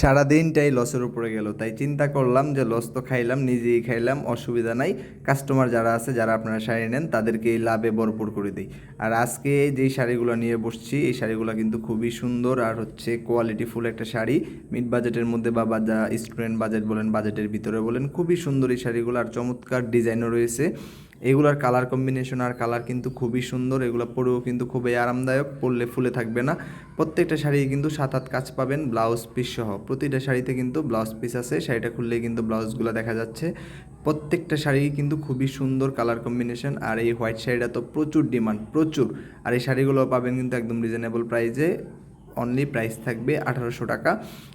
সারাদিনটাই লসের উপরে গেল। তাই চিন্তা করলাম যে লস তো খাইলাম, নিজেই খাইলাম, অসুবিধা নাই। কাস্টমার যারা আছে, যারা আপনারা শাড়ি নেন, তাদেরকে এই লাভে ভরপুর করে দিই। আর আজকে যেই শাড়িগুলো নিয়ে বসছি, এই শাড়িগুলো কিন্তু খুবই সুন্দর আর হচ্ছে কোয়ালিটি ফুল একটা শাড়ি। মিড বাজেটের মধ্যে বা বাজা স্টুডেন্ট বাজেট বলেন বাজেটের ভিতরে বলেন, খুবই সুন্দর এই শাড়িগুলো। আর চমৎকার ডিজাইনও রয়েছে। এগুলার কালার কম্বিনেশন আর কালার কিন্তু খুবই সুন্দর, এগুলো পরেও কিন্তু খুবই আরামদায়ক, পরলে ফুলে থাকবে না। প্রত্যেকটা শাড়ি কিন্তু সাত হাত কাজ পাবেন ব্লাউজ পিস সহ। প্রতিটা শাড়িতে কিন্তু ব্লাউজ পিস আছে, শাড়িটা খুললেই কিন্তু ব্লাউজগুলো দেখা যাচ্ছে। প্রত্যেকটা শাড়ি কিন্তু খুবই সুন্দর কালার কম্বিনেশন আর এই হোয়াইট শাড়িটা তো প্রচুর ডিমান্ড প্রচুর। আর এই শাড়িগুলো পাবেন কিন্তু একদম রিজনেবল প্রাইসে অনলি প্রাইস থাকবে আঠারোশো টাকা।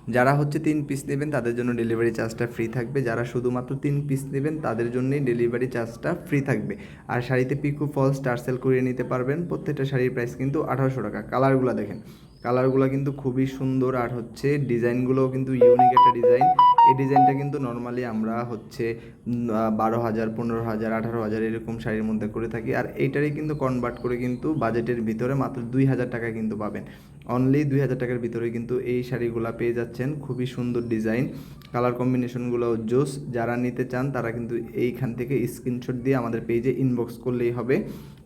যারা হচ্ছে তিন পিস নেবেন, তাদের জন্য ডেলিভারি চার্জটা ফ্রি থাকবে। যারা শুধুমাত্র তিন পিস নেবেন, তাদের জন্যই ডেলিভারি চার্জটা ফ্রি থাকবে। আর শাড়িতে পিকু ফলস টার্সেল করিয়ে নিতে পারবেন। প্রত্যেকটা শাড়ির প্রাইস কিন্তু আঠারোশো টাকা। কালারগুলো দেখেন। কালারগুলো কিন্তু খুবই সুন্দর আর হচ্ছে ডিজাইনগুলোও কিন্তু ইউনিক একটা ডিজাইন ডিজাইনটা কিন্তু নর্মালি আমরা হচ্ছে বারো হাজার, পনেরো হাজার, আঠারো হাজার এরকম শাড়ির মধ্যে করে থাকি। আর এইটারই কিন্তু কনভার্ট করে কিন্তু বাজেটের ভিতরে মাত্র দুই হাজার টাকা কিন্তু পাবেন। অনলি দুই হাজার টাকার ভিতরে কিন্তু এই শাড়িগুলো পেয়ে যাচ্ছেন। খুবই সুন্দর ডিজাইন কালার কম্বিনেশনগুলো জোস। যারা নিতে চান তারা কিন্তু এইখান থেকে স্ক্রিনশট দিয়ে আমাদের পেজে ইনবক্স করলেই হবে।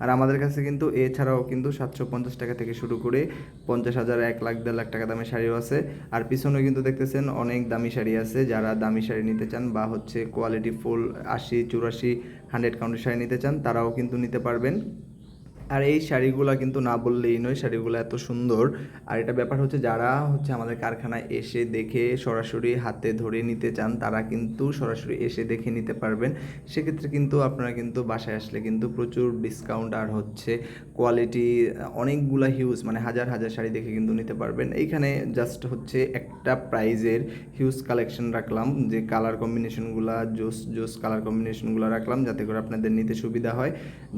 আর আমাদের কাছে কিন্তু এছাড়াও কিন্তু সাতশো পঞ্চাশ টাকা থেকে শুরু করে পঞ্চাশ হাজার, এক লাখ, দেড় লাখ টাকা দামের শাড়িও আছে। আর পিছনে কিন্তু দেখতেছেন অনেক দামি শাড়ি আছে। যারা দামি শাড়ি নিতে চান বা হচ্ছে কোয়ালিটি ফুল আশি, চুরাশি হান্ড্রেড কাউন্টের শাড়ি নিতে চান, তারাও কিন্তু নিতে পারবেন। আর এই শাড়িগুলো কিন্তু না বললেই নয়, শাড়িগুলো এত সুন্দর। আর এটা ব্যাপার হচ্ছে যারা হচ্ছে আমাদের কারখানায় এসে দেখে সরাসরি হাতে ধরে নিতে চান, তারা কিন্তু সরাসরি এসে দেখে নিতে পারবেন। সেক্ষেত্রে কিন্তু আপনারা কিন্তু বাসায় আসলে কিন্তু প্রচুর ডিসকাউন্ট আর হচ্ছে কোয়ালিটি অনেকগুলা হিউজ মানে হাজার হাজার শাড়ি দেখে কিন্তু নিতে পারবেন। এইখানে জাস্ট হচ্ছে একটা প্রাইজের হিউজ কালেকশন রাখলাম, যে কালার কম্বিনেশনগুলা জোস জোস কালার কম্বিনেশনগুলো রাখলাম, যাতে করে আপনাদের নিতে সুবিধা হয়।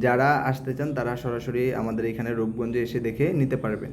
যারা আসতে চান, তারা সরাসরি আমাদের এখানে রূপগঞ্জে এসে দেখে নিতে পারবেন।